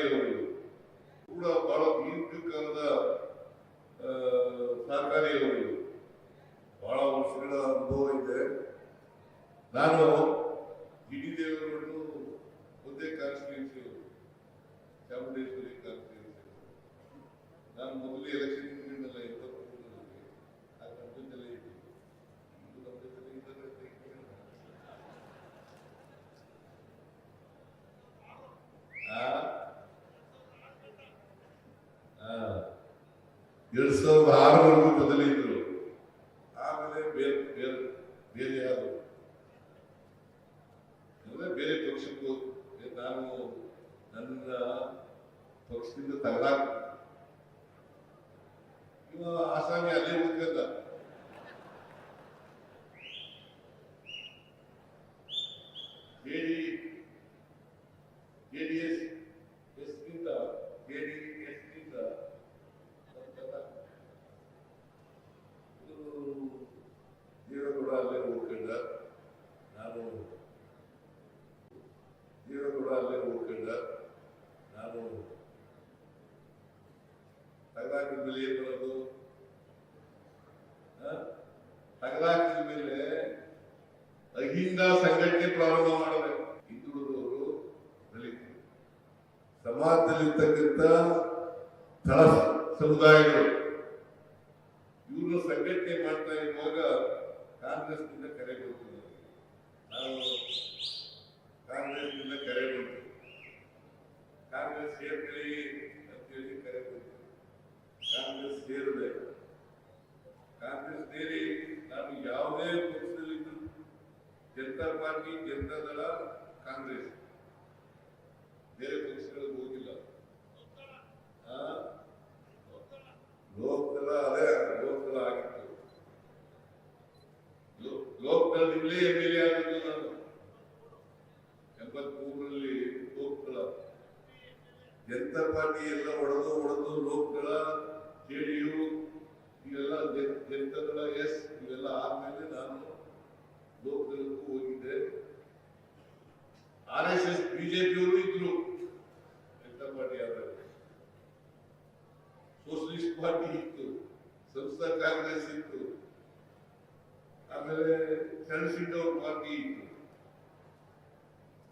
ಸಹಕಾರಿಯವರಿಗೂ ಕೂಡ ಬಹಳ ದೀರ್ಘಕಾಲದ ಆ, ಸಹಕಾರಿಯವರಿಗೂ ಬಹಳ ವರ್ಷಗಳ ಅನುಭವ ಇದೆ ನಾನು ಗಿಡಿ ದೇವರನ್ನು ಒಂದೇ ಕಾನ್ಸ್ಟಿಟ್ಯೂನ್ಸಿ ಚಾಮುಂಡೇಶ್ವರಿ ಕಾನ್ಸ್ಟಿಟ್ಯೂನ್ಸಿ ನಾನು ಮೊದಲು ಎಲೆಕ್ಷನ್ ನಿಂತಿದ್ದಲ್ಲ ಇಪ್ಪತ್ಮೂರರಲ್ಲಿ ಆ ನಮ್ಮ ಜೊತೆಲೇ ಇದ್ದೀನಿ ಇದು ನಮ್ಮ ಜೊತೆಲೇ ಇದ್ದಾರೆ ಅಂತ ಹೇಳ್ತೀನಿ. ಆ? ಆ. ಎರಡ್ ಸಾವಿರದ ಆರವರೆಗೂ ಬದಲಿದ್ರು ಆಮೇಲೆ ಬೇರೆ ಬೇರೆ ಯಾರು? ಅಂದ್ರೆ ಬೇರೆ ಪಕ್ಷಕ್ಕೆ ನಾನು ನನ್ನ ಪಕ್ಷದಿಂದ ತಗಲಾಕ. ಆಸಾಮಿ ಅಲ್ಲೇ ಉಳ್ಕಂದ ಜೆಡಿ ಜೆಡಿಎಸ್ ಎಸ್ನಿಂದ ಜೆಡಿ ಎಸ್ನಿಂದ ದೇವೇಗೌಡ ಅಲ್ಲೇ ಉಳ್ಕೊಂಡ ನಾನು ದೇವೇಗೌಡ ಅಲ್ಲೇ ಉಳ್ಕೊಂಡ ನಾನು ತಗಲಾಕಿದ ಮೇಲೆ ಏನ್ ಮಾಡೋದು ಆ? ತಗಲಾಕಿದ ಮೇಲೆ ಅಹಿಂದ ಸಂಘಟನೆ ಪ್ರಾರಂಭ ಮಾಡಬೇಕು ಹಿಂದುಳಿದವರು ದಲಿತರು ಸಮಾಜದಲ್ಲಿರ್ತಕ್ಕಂಥ ತಳ ಸಮುದಾಯಗಳು ಇವರು ಸಂಘಟನೆ ಮಾಡ್ತಾ ಇರುವಾಗ ಕಾಂಗ್ರೆಸ್ನಿಂದ ಕರೆ ಬಂತು ನನಗೆ. ನಾನು ಕಾಂಗ್ರೆಸ್ನಿಂದ ಕರೆ ಬಂತು ಕಾಂಗ್ರೆಸ್ ಸೇರ್ಕೊಳ್ಳಿ ಅಂತೇಳಿ ಕರೆ ಕಾಂಗ್ರೆಸ್ ಸೇರಿದೆ. ನಾನು ಯಾವುದೇ ಪಕ್ಷದಲ್ಲಿ ಜನತಾ ಪಾರ್ಟಿ ಜನತಾ ದಳ ಕಾಂಗ್ರೆಸ್ ಬೇರೆ ಪಕ್ಷಗಳಿಗೆ ಹೋಗಿಲ್ಲ ಆ? ಲೋಕದಳ ಅದೇ ಲೋಕದಳ ಆಗಿತ್ತು ಲೋ- ಲೋಕದಳದಿಂದಲೇ ಎಂ ಎಲ್ ಎ ಆಗಿದ್ದು ನಾನು ಎಂಬತ್ಮೂರರಲ್ಲಿ ಲೋಕದಳ ಜನತಾ ಪಾರ್ಟಿ ಎಲ್ಲ ಒಡೆದು ಒಡೆದು ಡಿ ಯು ಇವೆಲ್ಲ ಜನ್- ಜನತಾದಳ ಎಸ್, ಇವೆಲ್ಲ ಆದ್ಮೇಲೆ ನಾನು ಲೋಕಗಳಿಗೂ ಹೋಗಿದ್ದೆ. ಆರ್ ಎಸ್ ಎಸ್, ಬಿಜೆಪಿಯವರು ಇದ್ರು. ಜನತಾ ಪಾರ್ಟಿ ಆದಾಗ ಸೋಷಲಿಸ್ಟ್ ಪಾರ್ಟಿ ಇತ್ತು, ಸಂಸ್ಥಾ ಕಾಂಗ್ರೆಸ್ ಇತ್ತು. ಆಮೇಲೆ ಚಂದ್ರಶೇಖರ್ ಪಾರ್ಟಿ ಇತ್ತು.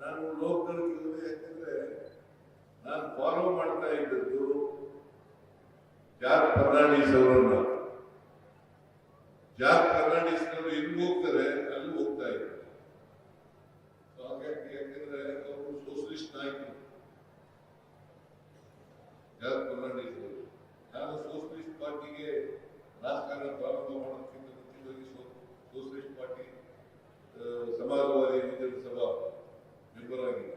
ನಾನು ಲೋಕಗಳಿಗೆ ಯಾಕಂದ್ರೆ ನಾನು ಫಾಲೋ ಮಾಡ್ತಾ ಇದ್ದದ್ದು ಜಾರ್ ಫರ್ನಾಂಡಿಸ್ ಅವರನ್ನ. ಜಾರ್ಜ್ ಫರ್ನಾಂಡಿಸ್ ಅವರು ಎಲ್ಲಿ ಹೋಗ್ತಾರೆ ಅಲ್ಲಿ ಹೋಗ್ತಾ ಇದ್ದಾರೆ So ಹಾಗಾಗಿ ಯಾಕಂದ್ರೆ ಅವರು ಸೋಷಲಿಸ್ಟ್ ನಾಯಕರು ಜಾರ್ಜ್ ಫರ್ನಾಂಡಿಸ್ ಅವರು ನಾನು ಸೋಷಲಿಸ್ಟ್ ಪಾರ್ಟಿಗೆ ರಾಜಕಾರಣ ಪ್ರಾರಂಭ ಮಾಡೋದಕ್ಕಿಂತ ಮುಂಚಿತವಾಗಿ ಸೋ- ಸೋಷಲಿಸ್ಟ್ ಪಾರ್ಟಿ ಆ, ಸಮಾಜವಾದಿ ವಿಧಾನಸಭಾ ಮೆಂಬರ್ ಆಗಿದೆ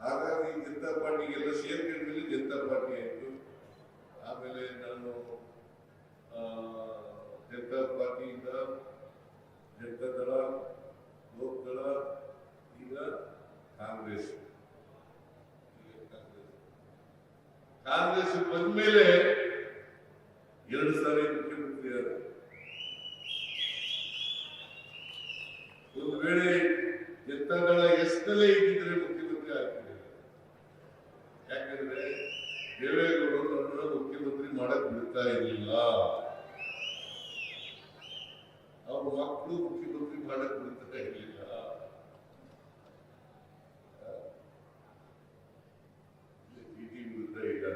ಹಾಗಾಗಿ ಜನತಾ ಪಾರ್ಟಿಗೆಲ್ಲ ಸೇರ್ಕೊಂಡ್ಮೇಲೆ ಜನತಾ ಪಾರ್ಟಿ ಆಯಿತು ಆಮೇಲೆ ನಾನು ಆ, ಜನತಾ ಪಾರ್ಟಿಯಿಂದ ಜನತಾ ದಳ ಲೋಕದಳ ಈಗ ಕಾಂಗ್ರೆಸ್. ಕಾಂಗ್ರೆಸ್ ಬಂದ್ಮೇಲೆ ಎರಡು ಸಾರಿ ಮುಖ್ಯಮಂತ್ರಿ ಆದ ಒಂದು ವೇಳೆ ಜನತಾದಳ ಎಷ್ಟಲ್ಲೇ ಇದ್ದಿದ್ರೆ ಮುಖ್ಯಮಂತ್ರಿ ಆಗ್ತಿದೆ ಯಾಕಂದ್ರೆ ದೇವೇಗೌಡರು ಮುಖ್ಯಮಂತ್ರಿ ಮಾಡಕ್ ಬಿಡ್ತಾ ಇರಲಿಲ್ಲ. ಅವ್ರ ಮಕ್ಕಳು ಮುಖ್ಯಮಂತ್ರಿ ಮಾಡಕ್ ಬಿಡ್ತಾ ಇರಲಿಲ್ಲ ಡಿಟಿ ವಿರುದ್ಧ ಇಲ್ಲ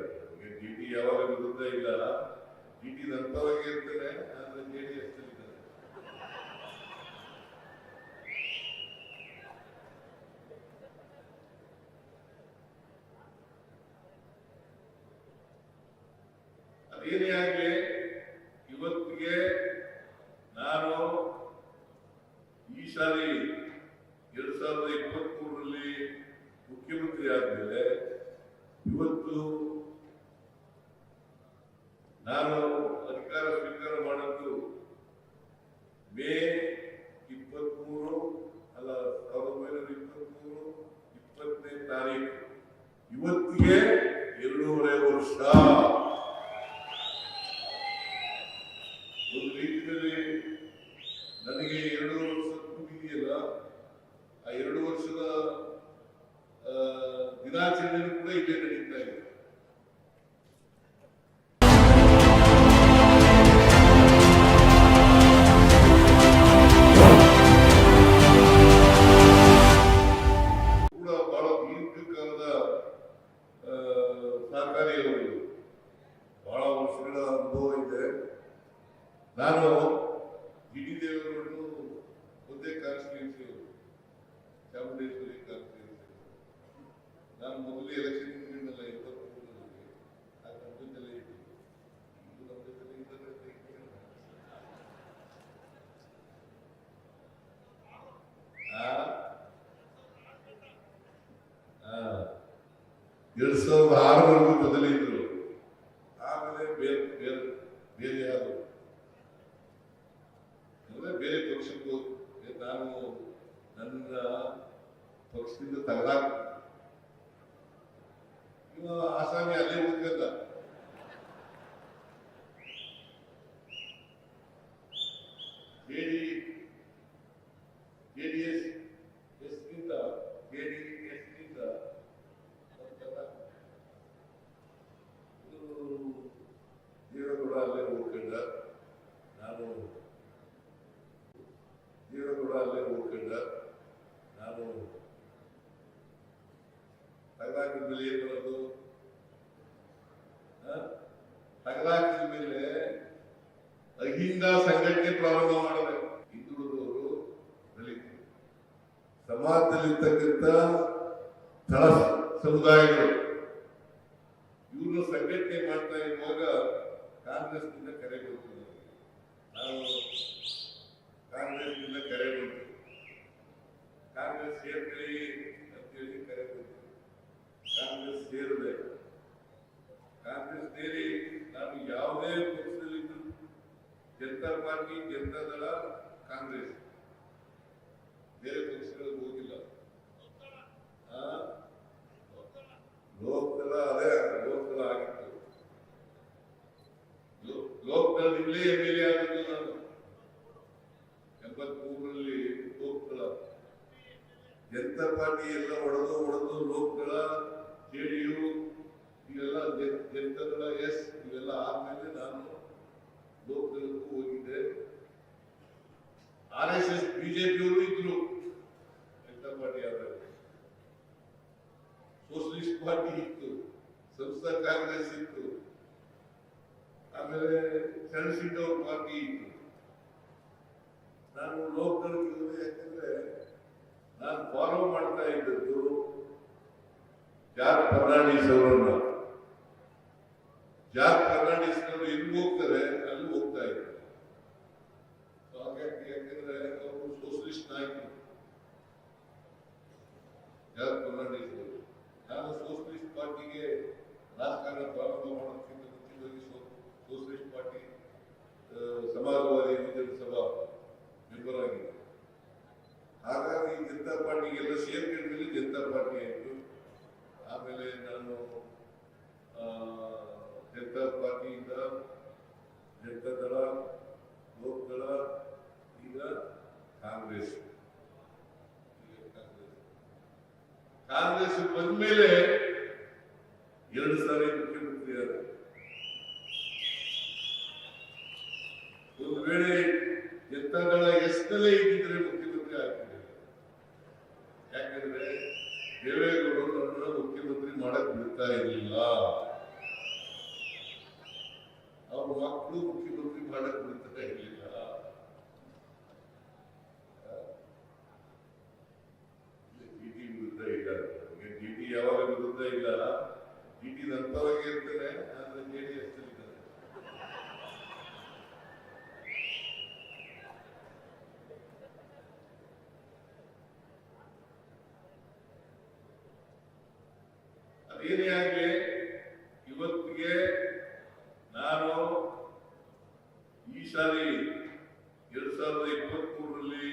ಡಿಟಿ ಯಾವಾಗ ವಿರುದ್ಧ ಇಲ್ಲ ಡಿಟಿ ನಂತರವಾಗಿ ಇರ್ತಾನೆ ಆದ್ರೆ ಜೆಡಿಎಸ್ ಇದ್ದಾನೆ ಅದೇನೇ ಆಗಲಿ ಇವತ್ತಿಗೆ ನಾನು ಈ ಸಾರಿ ಎರಡ್ ಸಾವಿರದ ಇಪ್ಪತ್ತ್ ಮೂರರಲ್ಲಿ ಮುಖ್ಯಮಂತ್ರಿ ಆದ್ಮೇಲೆ ಇವತ್ತು ಎರಡ್ ಸಾವಿರದ ಆರವರೆಗೂ ಬದಲಿ ಇದ್ರು ಆಮೇಲೆ ಬೇರೆ ಬೇರೆ ಬೇರೆ ಯಾರು ಅಂದ್ರೆ ಬೇರೆ ಪಕ್ಷಕ್ಕೆ ಹೋಗ್- ನಾನು ನನ್ನ ಪಕ್ಷದಿಂದ ತಗಲಾಕ ಇವ ಆಸಾಮಿ ಅಲ್ಲೇ ಉಳ್ಕಂದ ಜೆಡಿ ಜೆಡಿಎಸ್ ಎಸ್ನಿಂದ ಜೆಡಿ ಎಸ್ನಿಂದ ದೇವೇಗೌಡ ಅಲ್ಲೇ ಉಳ್ಕೊಂಡ ನಾನು ದೇವೇಗೌಡ ಅಲ್ಲೇ ಉಳ್ಕೊಂಡ ನಾನು ತಗಲಾಕಿದ ಮೇಲೆ ಏನ್ ಬರೋದು ತಗಲಾಕಿದ ಮೇಲೆ ಅಹಿಂದ ಸಂಘಟನೆ ಪ್ರಾರಂಭ ಮಾಡಬೇಕು ಹಿಂದುಳಿದವರು ದಲಿತರು ಸಮಾಜದಲ್ಲಿರ್ತಕ್ಕಂಥ ತಳ ಸಮುದಾಯಗಳು ಇವರು ಸಂಘಟನೆ ಮಾಡ್ತಾ ಇರುವಾಗ ಕಾಂಗ್ರೆಸ್ನಿಂದ ಕರೆ ಬಂತು ನನಗೆ. ನಾನು ಕಾಂಗ್ರೆಸ್ನಿಂದ ಕರೆ ಬಂತು ಕಾಂಗ್ರೆಸ್ ಸೇರ್ಕೊಳ್ಳಿ ಅಂತೇಳಿ ಕರೆ ಬಂತು ಕಾಂಗ್ರೆಸ್ ಸೇರಿದೆ ಕಾಂಗ್ರೆಸ್ ಸೇರಿ ನಾನು ಯಾವುದೇ ಪಕ್ಷದಲ್ಲಿದ್ದು ಜನತಾ ಪಾರ್ಟಿ ಜನತಾ ದಳ ಕಾಂಗ್ರೆಸ್ ಬೇರೆ ಪಕ್ಷಗಳಿಗೆ ಹೋಗಿಲ್ಲ ಆ? ಲೋಕದಳ ಅದೇ ಲೋಕದಳ ಆಗಿತ್ತು ಲೋ- ಲೋಕದಳದಿಂದಲೇ ಎಂ ಎಲ್ ಎ ಆಗಿದ್ದು ನಾನು ಎಂಬತ್ಮೂರರಲ್ಲಿ ಲೋಕದಳ ಜನತಾ ಪಾರ್ಟಿ ಎಲ್ಲ ಹೊಡೆದು ಹೊಡೆದು ಲೋಕಗಳ ಜೆಡಿಯು ಇವೆಲ್ಲ ಜನ್- ಜನತಾದಳ ಎಸ್ ಇವೆಲ್ಲ ಆದ್ಮೇಲೆ ನಾನು ಲೋಕದಳಕ್ಕೂ ಹೋಗಿದ್ದೆ ಆರ್ ಎಸ್ ಎಸ್ ಬಿಜೆಪಿಯವರು ಇದ್ರು ಜನತಾ ಪಾರ್ಟಿ ಆದಾಗ ಸೋಷಲಿಸ್ಟ್ ಪಾರ್ಟಿ ಇತ್ತು ಸಂಸ್ಥಾ ಕಾಂಗ್ರೆಸ್ ಇತ್ತು ಆಮೇಲೆ ಚಂದ್ರಶೇಖರ್ ಪಾರ್ಟಿ ಇತ್ತು ನಾನು ಲೋಕದಳಕ್ಕೆ ಕೇಳಿದೆ ಯಾಕಂದ್ರೆ ನಾನು ಫಾಲೋ ಮಾಡ್ತಾ ಇದ್ದದ್ದು ಜಾರ್ಜ್ ಫರ್ನಾಂಡಿಸ್ ಅವರನ್ನ. ಜಾರ್ ಫರ್ನಾಂಡಿಸ್ ಅವರು ಎಲ್ಲಿ ಹೋಗ್ತಾರೆ ಅಲ್ಲಿ ಹೋಗ್ತಾ ಇದ್ದಾರೆ ಹಾಗಾಗಿ ಯಾಕಂದ್ರೆ ಅವರು ಸೋಷಲಿಸ್ಟ್ ನಾಯಕರು. ಜಾರ್ಜ್ ಫರ್ನಾಂಡಿಸ್ ಅವರು ನಾನು ಸೋಷಲಿಸ್ಟ್ ಪಾರ್ಟಿಗೆ ರಾಜಕಾರಣ ಪ್ರಾರಂಭ ಮಾಡೋದಕ್ಕಿಂತ ಮುಂಚಿತವಾಗಿ socialist party Samajwadi Sabha member ಹಾಗಾಗಿ ಜನತಾ ಪಾರ್ಟಿಗೆಲ್ಲ ಸೇರ್ಕೊಂಡ್ಮೇಲೆ ಜನತಾ ಪಾರ್ಟಿ ಆಯಿತು. ಆಮೇಲೆ ನಾನು ಜನತಾ ಪಾರ್ಟಿಯಿಂದ ಜನತಾ ದಳ ಲೋಕದಳ ದಳ, ಈಗ ಕಾಂಗ್ರೆಸ್. ಕಾಂಗ್ರೆಸ್ ಬಂದ್ಮೇಲೆ ಎರಡು ಸಾರಿ ಮುಖ್ಯಮಂತ್ರಿ ಒಂದು ವೇಳೆ ಜನತಾದಳ ಎಷ್ಟಲ್ಲೇ ಇದ್ದಿದ್ರೆ ಮುಖ್ಯಮಂತ್ರಿ ಆಗ್ತಿದೆ ಯಾಕಂದ್ರೆ ದೇವೇಗೌಡರು ನನ್ನ ಮುಖ್ಯಮಂತ್ರಿ ಮಾಡಕ್ ಬಿಡ್ತಾ ಇರಲಿಲ್ಲ. ಅವ್ರ ಮಕ್ಕಳು ಮುಖ್ಯಮಂತ್ರಿ ಮಾಡಕ್ ಬಿಡ್ತಾ ಇರಲಿಲ್ಲ. ಸಾರಿ ಎರಡ್ ಸಾವಿರದ ಇಪ್ಪತ್ತ್ ಮೂರರಲ್ಲಿ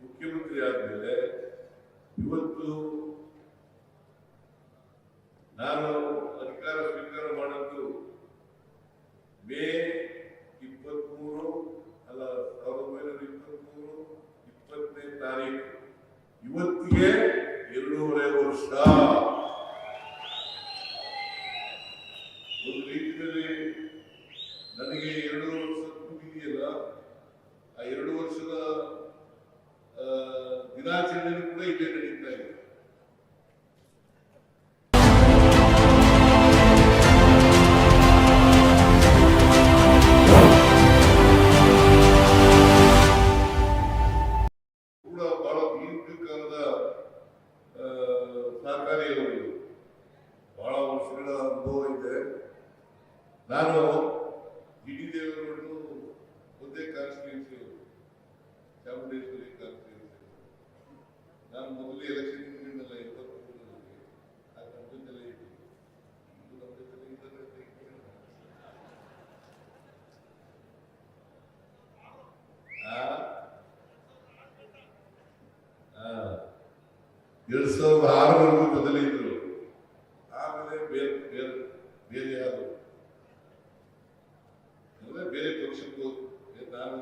ಮುಖ್ಯಮಂತ್ರಿ ಆದ್ಮೇಲೆ ಇವತ್ತು ಸಾವಿರದ ಆರವರೆಗೂ ಜೊತೆಲೇ ಇದ್ರು ಆಮೇಲೆ ಬೇರೆ ಬೇರೆ ಬೇರೆ ಯಾರು ಅಂದರೆ ಬೇರೆ ಪಕ್ಷಕ್ಕೂ ನಾನು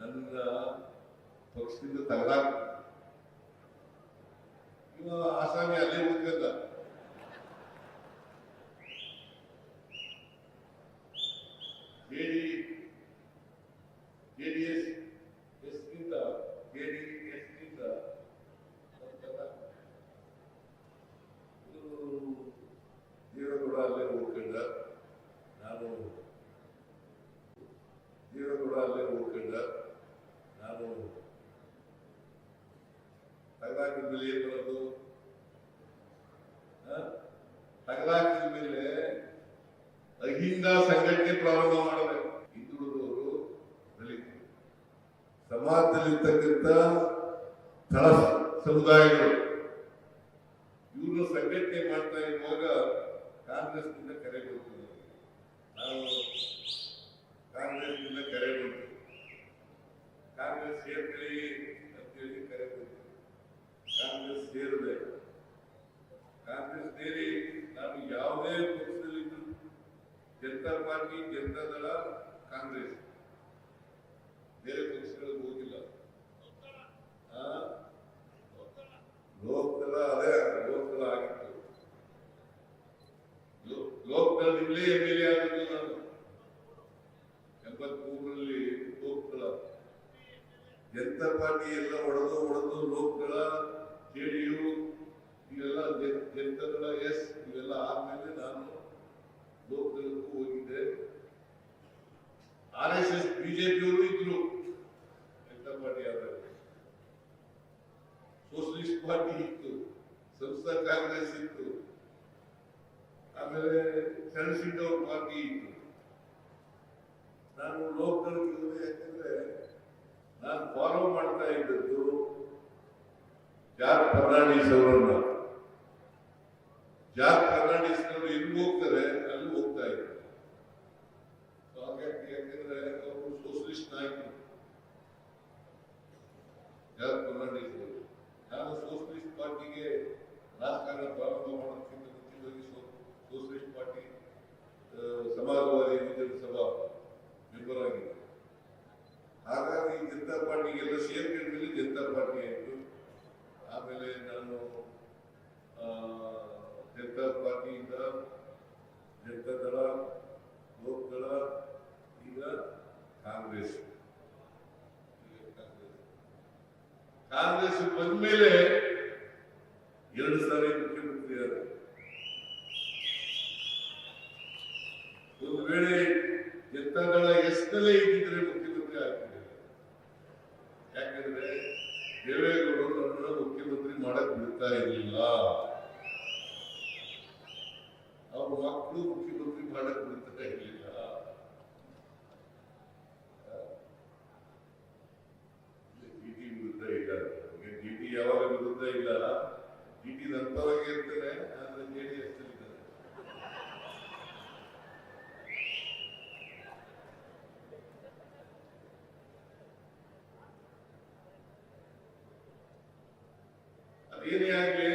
ನನ್ನ ಪಕ್ಷದಿಂದ ತಗದ ಇವ ಆಸಾಮಿ ಅಲ್ಲೇ ಉಳ್ಕೊಂಡ ಅಹಿಂದ ಸಂಘಟನೆ ಪ್ರಾರಂಭ ಮಾಡಬೇಕು. ಹಿಂದುಳಿದವರು ದಲಿತರು. ಸಮಾಜದಲ್ಲಿರ್ತಕ್ಕಂಥ ತಳ ಸಮುದಾಯಗಳು. ಇವರು ಸಂಘಟನೆ ಮಾಡ್ತಾ ಇರುವಾಗ ಕಾಂಗ್ರೆಸ್ ಪಾರ್ಟಿ ಇತ್ತು ಸಂಸ್ಥಾ ಕಾಂಗ್ರೆಸ್ ಇತ್ತು ಆಮೇಲೆ ಚರಣಸಿಂಗ್ ಪಾರ್ಟಿ ಇತ್ತು. ನಾನು ಲೋಕಲ್ ಯಾಕಂದ್ರೆ ನಾನು ಫಾಲೋ ಮಾಡ್ತಾ ಇದ್ದದ್ದು ಜಾರ್ ಫರ್ನಾಂಡಿಸ್ ಅವರನ್ನ. ಜಾರ್ ಬೆಳವಣಿಗೆಯಾಯಿತು ಆಮೇಲೆ ನಾನು ಜನತಾ ಪಾರ್ಟಿಯಿಂದ ಜನತಾ ದಳ ಲೋಕದಳ ಈಗ ಕಾಂಗ್ರೆಸ್ ಕಾಂಗ್ರೆಸ್ ಬಂದ್ಮೇಲೆ ಎರಡು ಸಾರಿ ಮುಖ್ಯಮಂತ್ರಿ ಆದರು. ಒಂದು ವೇಳೆ ಜನತಾ ದಳ ಎಷ್ಟಲ್ಲೇ ಇದ್ದಿದ್ರೆ ಮುಖ್ಯ tăi din la ಏನೇ ಆಗಲಿ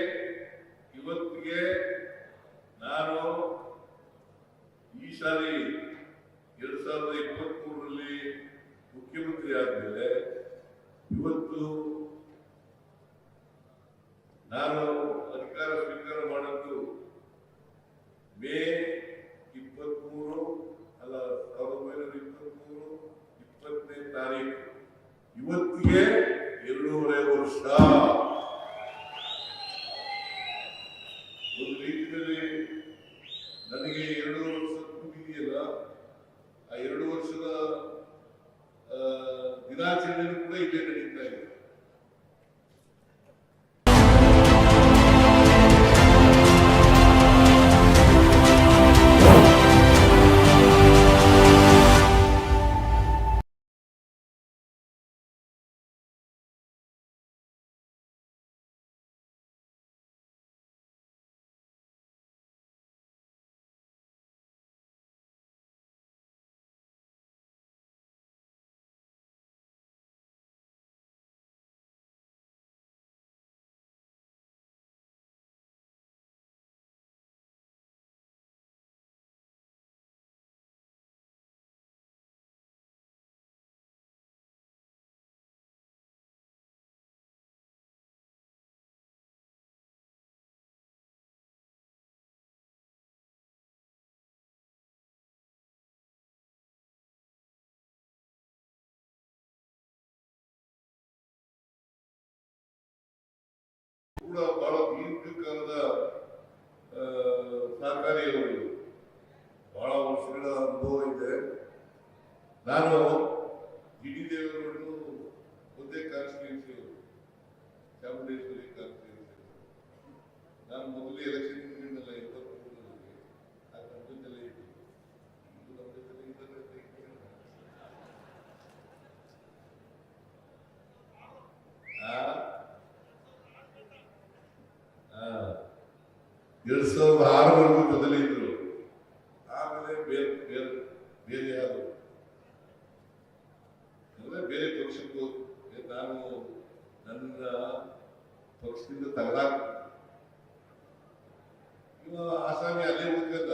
ಕೂಡ ಬಹಳ ದೀರ್ಘಕಾಲದ ಸಹಕಾರಿಯವರು. ಬಹಳ ವರ್ಷಗಳ ಅನುಭವ ಇದೆ ನಾನು ಗಿಡಿ ದೇವರನ್ನು ಒಂದೇ ಕಾನ್ಸ್ಟಿಟ್ಯೂನ್ಸಿ ಚಾಮುಂಡೇಶ್ವರಿ ಕಾನ್ಸ್ಟಿಟ್ಯೂನ್ಸಿ ನಾನು ಮೊದಲು ಎಲೆಕ್ಷನ್ ಎರಡ್ ಸಾವಿರದ ಆರವರೆಗೂ ಜೊತೆಲಿ ಇದ್ರು. ಆಮೇಲೆ ಬೇರೆ ಬೇರೆ ಬೇರೆ ಯಾರು? ಅಂದ್ರೆ ಬೇರೆ ಪಕ್ಷಕ್ಕೆ ನಾನು ನನ್ನ ಪಕ್ಷದಿಂದ ತಗಲಾಕ. ಆಸಾಮಿ ಅಲ್ಲೇ ಉಳ್ಕಂದ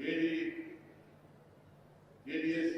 ಜೆಡಿ ಜೆಡಿಎಸ್